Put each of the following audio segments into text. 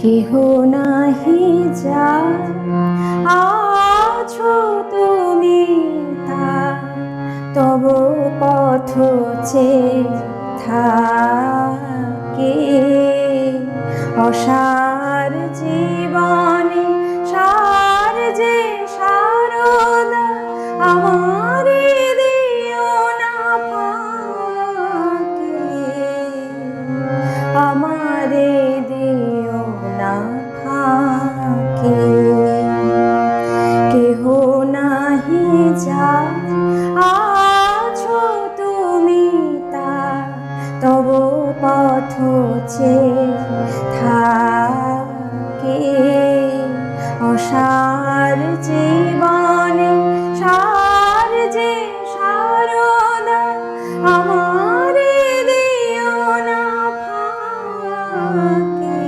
কেহ নাহি যা আছো তুমি তা তব পথ চে থাকে। অসার জীবনে চে থাকে অসার জীবনে, সার যে সারদা আমার দিও না ফাঁকে।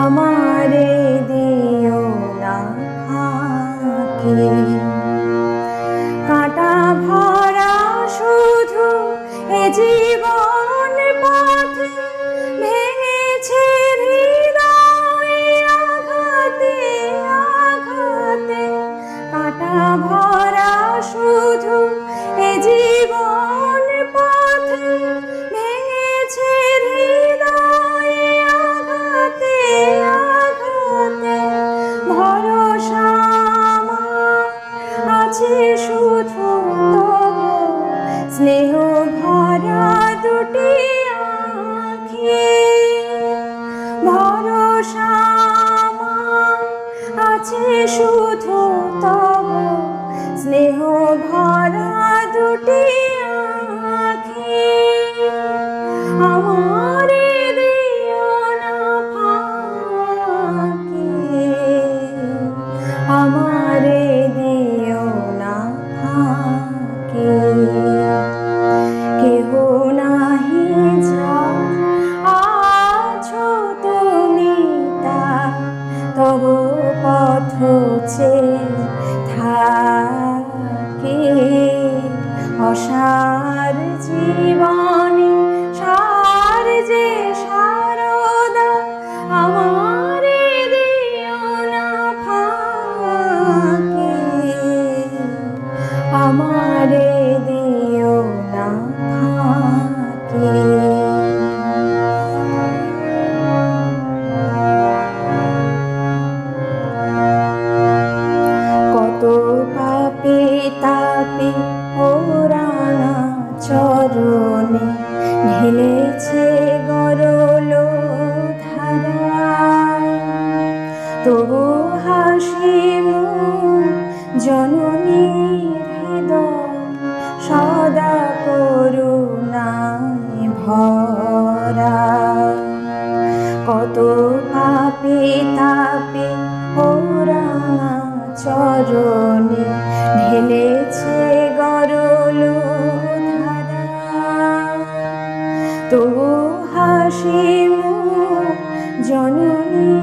আমারে দিও না ফাঁকে। কাটা ভরা শুধু এ আছে শুধু তব স্নেহ চে থাকে। অসার জীবনে তবু হাসি মুখ জননীর হৃদয়, সদা করুণায় ভরা। কত পাপে তাপে ওরা চরণে ঢেলেছে গরল তবু হাসি জননী